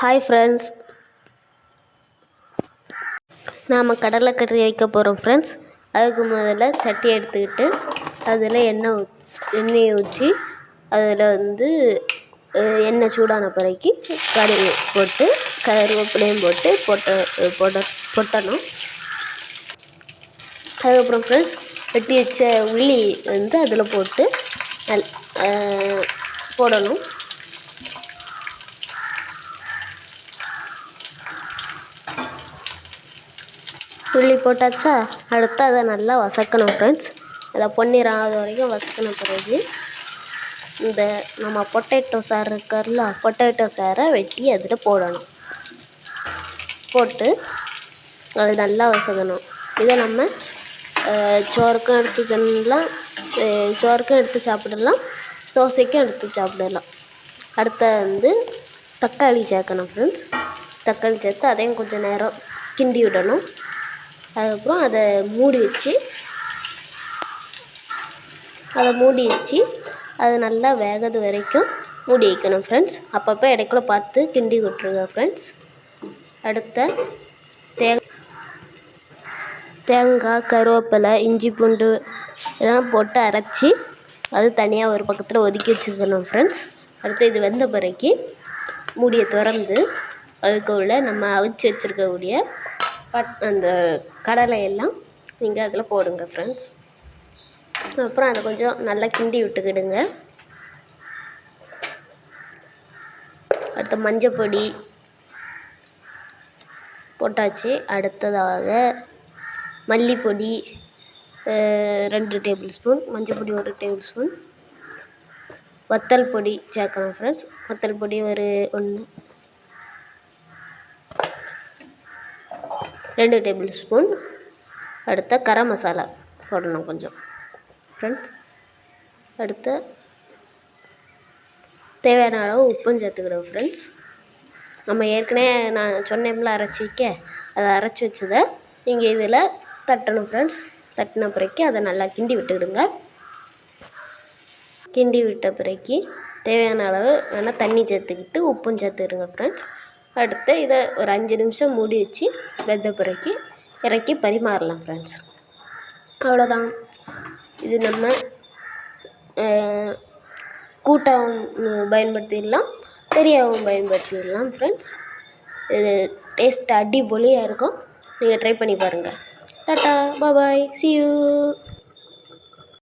Hi friends நாம் கடலை கட்டி வைக்க போகிறோம் ஃப்ரெண்ட்ஸ் அதுக்கு முதல்ல சட்டி எடுத்துக்கிட்டு அதில் எண்ணெய் ஊ எண்ணெயை ஊற்றி அதில் வந்து எண்ணெய் சூடான பிறகு கடுகு போட்டு கருவேப்பிலையும் போட்டு பொட்ட பொட்ட பொட்டணும். அதுக்கப்புறம் ஃப்ரெண்ட்ஸ் வெட்டி வச்ச உள்ளி வந்து அதில் போட்டு நல் போடணும். உள்ளி போட்டாச்சா? அடுத்து அதை நல்லா வசக்கணும் ஃப்ரெண்ட்ஸ் அதை பொன்னிறம் வரைக்கும் வசக்கணும் பிறகு. இந்த நம்ம பொட்டேட்டோ சார் இருக்கார்ல பொட்டேட்டோ சாரை வெட்டி அதில் போடணும். போட்டு அது நல்லா வசக்கணும். இதை நம்ம சோறுக்கும் எடுத்து தின்னலாம் சோறுக்கும் எடுத்து சாப்பிடலாம் தோசைக்கும் எடுத்து சாப்பிடலாம். அடுத்த வந்து தக்காளி சேர்க்கணும் ஃப்ரெண்ட்ஸ் தக்காளி சேர்த்து அதையும் கொஞ்சம் நேரம் கிண்டி விடணும். அதுக்கப்புறம் அதை மூடி வச்சு அதை மூடி வச்சு அதை நல்லா வேகிறது வரைக்கும் மூடி வைக்கணும் ஃப்ரெண்ட்ஸ் அப்பப்போ இடைக்குள்ள பார்த்து கிண்டி விட்ருங்க ஃப்ரெண்ட்ஸ் அடுத்த தே தேங்காய் கருவேப்பிலை இஞ்சி பூண்டு இதெல்லாம் போட்டு அரைச்சி அது தனியாக ஒரு பக்கத்தில் ஒதுக்கி வச்சுக்கணும் ஃப்ரெண்ட்ஸ் அடுத்து இது வெந்த பிறகு மூடியை திறந்து அதுக்கு உள்ள நம்ம அவிச்சு வச்சுருக்கக்கூடிய பட் அந்த கடலை எல்லாம் நீங்கள் அதில் போடுங்க ஃப்ரெண்ட்ஸ் அப்புறம் அதை கொஞ்சம் நல்லா கிண்டி விட்டுக்கிடுங்க. அடுத்து மஞ்சள் பொடி போட்டாச்சு. அடுத்ததாக மல்லிப்பொடி ரெண்டு டேபிள் ஸ்பூன் மஞ்சள் பொடி ஒரு டேபிள் ஸ்பூன் வத்தல் பொடி சேர்க்கணும் ஃப்ரெண்ட்ஸ் வத்தல் பொடி ஒரு ஒன்று ரெண்டு டேபிள் ஸ்பூன் அடுத்த கரம் மசாலா போடணும் கொஞ்சம். ஃப்ரெண்ட்ஸ் அடுத்து தேவையான அளவு உப்பும் சேர்த்துக்கிடுவோம் ஃப்ரெண்ட்ஸ் நம்ம ஏற்கனவே நான் சொன்னேம்ல அரைச்சி வைக்க அதை அரைச்சி வச்சதை நீங்கள் இதில் தட்டணும் ஃப்ரெண்ட்ஸ் தட்டின பிறகு அதை நல்லா கிண்டி விட்டுக்கிடுங்க. கிண்டி விட்ட பிறகு தேவையான அளவு வேணால் தண்ணி சேர்த்துக்கிட்டு உப்பும் சேர்த்துக்கிடுங்க ஃப்ரெண்ட்ஸ் அடுத்து இதை ஒரு அஞ்சு நிமிஷம் மூடி வச்சு வெந்த பிறகு இறக்கி பரிமாறலாம் ஃப்ரெண்ட்ஸ் அவ்வளோதான். இது நம்ம கூட்டாகவும் பயன்படுத்திடலாம் பெரியாகவும் பயன்படுத்திடலாம் ஃப்ரெண்ட்ஸ் இது டேஸ்ட் அடிபொலியாக இருக்கும். நீங்கள் ட்ரை பண்ணி பாருங்கள் டாட்டா பாபாய் சி யூ